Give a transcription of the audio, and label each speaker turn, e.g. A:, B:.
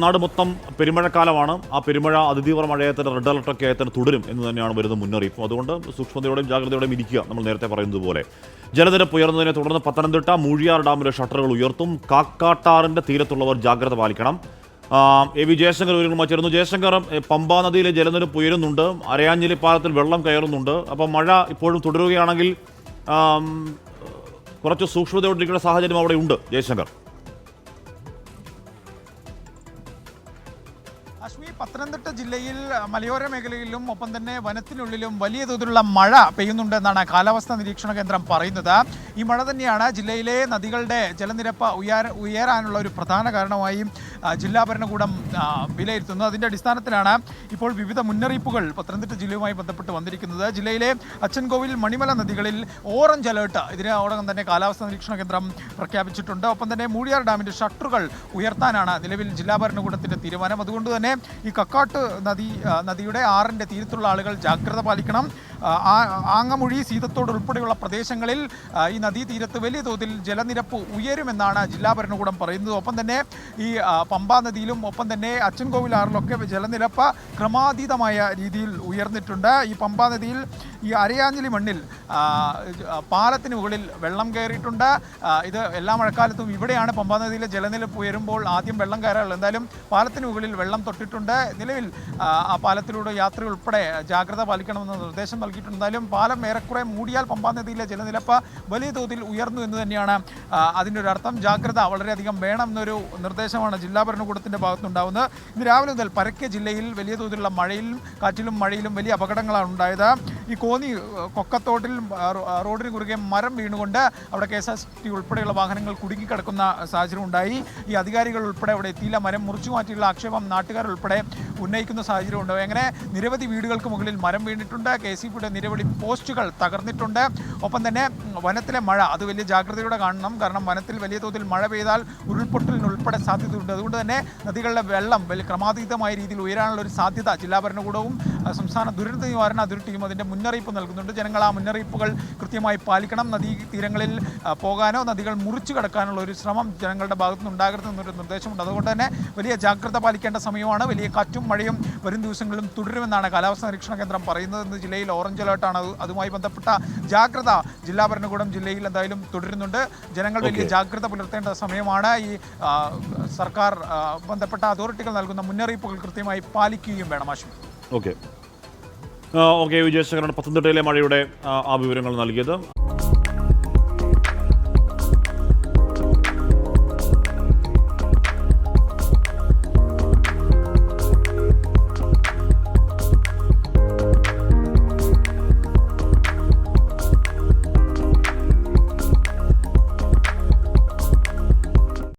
A: നാട് മൊത്തം പെരുമഴക്കാലമാണ്. ആ പെരുമഴ അതിതീവ്ര മഴയത്തിന് റെഡ് അലർട്ടൊക്കെ ആയത്തിന് തുടരും എന്ന് തന്നെയാണ് വരുന്ന മുന്നറിയിപ്പ്. അതുകൊണ്ട് സൂക്ഷ്മതയോടെയും ജാഗ്രതയോടെയും ഇരിക്കുക നമ്മൾ നേരത്തെ പറയുന്നത് പോലെ. ജലനിരപ്പ് ഉയർന്നതിനെ തുടർന്ന് പത്തനംതിട്ട മൂഴിയാർ ഡാമിലെ ഷട്ടറുകൾ ഉയർത്തും. കാക്കാട്ടാറിന്റെ തീരത്തുള്ളവർ ജാഗ്രത പാലിക്കണം. എ വി ജയശങ്കർ വിവരങ്ങളുമായി ചേർന്നു ജയശങ്കർ പമ്പാ നദിയിലെ ജലനിരപ്പ് ഉയരുന്നുണ്ട്. അരയാഞ്ഞിലി പാലത്തിൽ വെള്ളം കയറുന്നുണ്ട്. അപ്പം മഴ ഇപ്പോഴും തുടരുകയാണെങ്കിൽ കുറച്ച് സൂക്ഷ്മതയോടെ സൂക്ഷ്മതയോടിരിക്കുന്ന സാഹചര്യം അവിടെ ഉണ്ട് ജയശങ്കർ.
B: അശ്മി പത്തനംതിട്ട ജില്ലയിൽ മലയോര മേഖലയിലും ഒപ്പം തന്നെ വനത്തിനുള്ളിലും വലിയ തോതിലുള്ള മഴ പെയ്യുന്നുണ്ട് എന്നാണ് കാലാവസ്ഥാ നിരീക്ഷണ കേന്ദ്രം പറയുന്നത്. ഈ മഴ തന്നെയാണ് ജില്ലയിലെ നദികളുടെ ജലനിരപ്പ് ഉയര ഉയരാനുള്ള ഒരു പ്രധാന കാരണമായി ജില്ലാ ഭരണകൂടം വിലയിരുത്തുന്നു. വിലയിരുത്തുന്നത് അതിന്റെ അടിസ്ഥാനത്തിലാണ് ഇപ്പോൾ വിവിധ മുന്നറിയിപ്പുകൾ പത്തനംതിട്ട ജില്ലയുമായി ബന്ധപ്പെട്ട് വന്നിരിക്കുന്നത്. ജില്ലയിലെ അച്ചൻകോവിൽ മണിമല നദികളിൽ ഓറഞ്ച് അലേർട്ട് ഇതിനോടകം തന്നെ കാലാവസ്ഥാ നിരീക്ഷണ കേന്ദ്രം പ്രഖ്യാപിച്ചിട്ടുണ്ട്. ഒപ്പം തന്നെ മൂഴിയാർ ഡാമിന്റെ ഷട്ടറുകൾ ഉയർത്താനാണ് നിലവിൽ ജില്ലാ ഭരണകൂടത്തിന്റെ തീരുമാനം. അതുകൊണ്ട് തന്നെ ഈ കക്കാട്ട് നദി നദിയുടെ ആറിന്റെ തീരത്തുള്ള ആളുകൾ ജാഗ്രത പാലിക്കണം. ആങ്ങമൊഴി സീതത്തോട് ഉൾപ്പെടെയുള്ള പ്രദേശങ്ങളിൽ ഈ നദീതീരത്ത് വലിയ തോതിൽ ജലനിരപ്പ് ഉയരുമെന്നാണ് ജില്ലാ ഭരണകൂടം പറയുന്നത്. ഒപ്പം തന്നെ ഈ പമ്പാ നദിയിലും ഒപ്പം തന്നെ അച്ചൻകോവിൽ ആറിലൊക്കെ ജലനിരപ്പ് ക്രമാതീതമായ രീതിയിൽ ഉയർന്നിട്ടുണ്ട്. ഈ പമ്പാ നദിയിൽ ഈ അരയാഞ്ഞലി മണ്ണിൽ പാലത്തിന് മുകളിൽ വെള്ളം കയറിയിട്ടുണ്ട്. ഇത് എല്ലാ മഴക്കാലത്തും ഇവിടെയാണ്. പമ്പാ നദിയിലെ ജലനിരപ്പ് ഉയരുമ്പോൾ ആദ്യം വെള്ളം കയറാറുള്ളത്. എന്തായാലും പാലത്തിന് മുകളിൽ വെള്ളം തൊട്ടിട്ടുണ്ട്. നിലവിൽ ആ, പാലത്തിലൂടെ യാത്ര ഉൾപ്പെടെ ജാഗ്രത പാലിക്കണമെന്ന് നിർദ്ദേശം നൽകിയിട്ടുണ്ട്. എന്തായാലും പാലം ഏറെക്കുറെ മൂടിയാൽ പമ്പാ നദിയിലെ ജലനിരപ്പ് വലിയ തോതിൽ ഉയർന്നു എന്ന് തന്നെയാണ് അതിന്റെ ഒരു അർത്ഥം. ജാഗ്രത വളരെയധികം വേണം എന്നൊരു നിർദ്ദേശമാണ് ജില്ലാ ഭരണകൂടത്തിന്റെ ഭാഗത്തുനിന്നുണ്ടാവുന്നത്. ഇന്ന് രാവിലെ മുതൽ പരക്കെ ജില്ലയിൽ വലിയ തോതിലുള്ള മഴയിലും കാറ്റിലും മഴയിലും വലിയ അപകടങ്ങളാണ് ഉണ്ടായത്. ഈ കോന്നി കൊക്കത്തോട്ടിൽ റോഡിന് കുറുകെ മരം വീണുകൊണ്ട് അവിടെ കെ എസ് ആർ ടി ഉൾപ്പെടെയുള്ള വാഹനങ്ങൾ കുടുങ്ങിക്കിടക്കുന്ന സാഹചര്യം ഉണ്ടായി ഈ അധികാരികൾ ഉൾപ്പെടെ അവിടെ എത്തിയില്ല. മരം മുറിച്ചു മാറ്റിയുള്ള ആക്ഷേപം നാട്ടുകാർ ഉൾപ്പെടെ ഉന്നയിക്കുന്ന സാഹചര്യം ഉണ്ട്. അങ്ങനെ നിരവധി വീടുകൾക്ക് മുകളിൽ മരം വീണിട്ടുണ്ട്. കെ സി പിയുടെ നിരവധി പോസ്റ്റുകൾ തകർന്നിട്ടുണ്ട്. ഒപ്പം തന്നെ വനത്തിലെ മഴ അത് വലിയ ജാഗ്രതയോടെ കാണണം. കാരണം വനത്തിൽ വലിയ തോതിൽ മഴ പെയ്താൽ ഉരുൾപൊട്ടലിനുൾപ്പെടെ സാധ്യതയുണ്ട്. അതുകൊണ്ട് തന്നെ നദികളുടെ വെള്ളം വലിയ ക്രമാതീതമായ രീതിയിൽ ഉയരാനുള്ള ഒരു സാധ്യത ജില്ലാ ഭരണകൂടവും സംസ്ഥാന ദുരന്ത നിവാരണ അതോറിറ്റിയും അതിന്റെ മുന്നറിയിപ്പ് നൽകുന്നുണ്ട്. ജനങ്ങൾ ആ മുന്നറിയിപ്പുകൾ കൃത്യമായി പാലിക്കണം. നദീ തീരങ്ങളിൽ പോകാനോ നദികൾ മുറിച്ചു കടക്കാനുള്ള ഒരു ശ്രമം ജനങ്ങളുടെ ഭാഗത്തുനിന്ന് ഉണ്ടാകരുതെന്നൊരു നിർദ്ദേശമുണ്ട്. അതുകൊണ്ട് തന്നെ വലിയ ജാഗ്രത പാലിക്കേണ്ട സമയമാണ്. വലിയ കാറ്റും മഴയും വരും ദിവസങ്ങളിലും തുടരുമെന്നാണ് കാലാവസ്ഥാ നിരീക്ഷണ കേന്ദ്രം പറയുന്നത്. ഇന്ന് ജില്ലയിൽ ഓറഞ്ച് അലേർട്ടാണ് അത് അതുമായി ബന്ധപ്പെട്ട ജാഗ്രത ജില്ലാ ഭരണകൂടം ജില്ലയിൽ എന്തായാലും തുടരുന്നുണ്ട്. ജനങ്ങൾ വലിയ ജാഗ്രത പുലർത്തേണ്ട സമയമാണ്. ഈ സർക്കാർ ബന്ധപ്പെട്ട അതോറിറ്റികൾ നൽകുന്ന മുന്നറിയിപ്പുകൾ കൃത്യമായി പാലിക്കുകയും വേണം. ആശുപത്രി.
A: ഓക്കെ. ഓക്കെ. വിജയശേഖരൻ പത്തനംതിട്ടയിലെ മഴയുടെ ആ വിവരങ്ങൾ നൽകിയത്.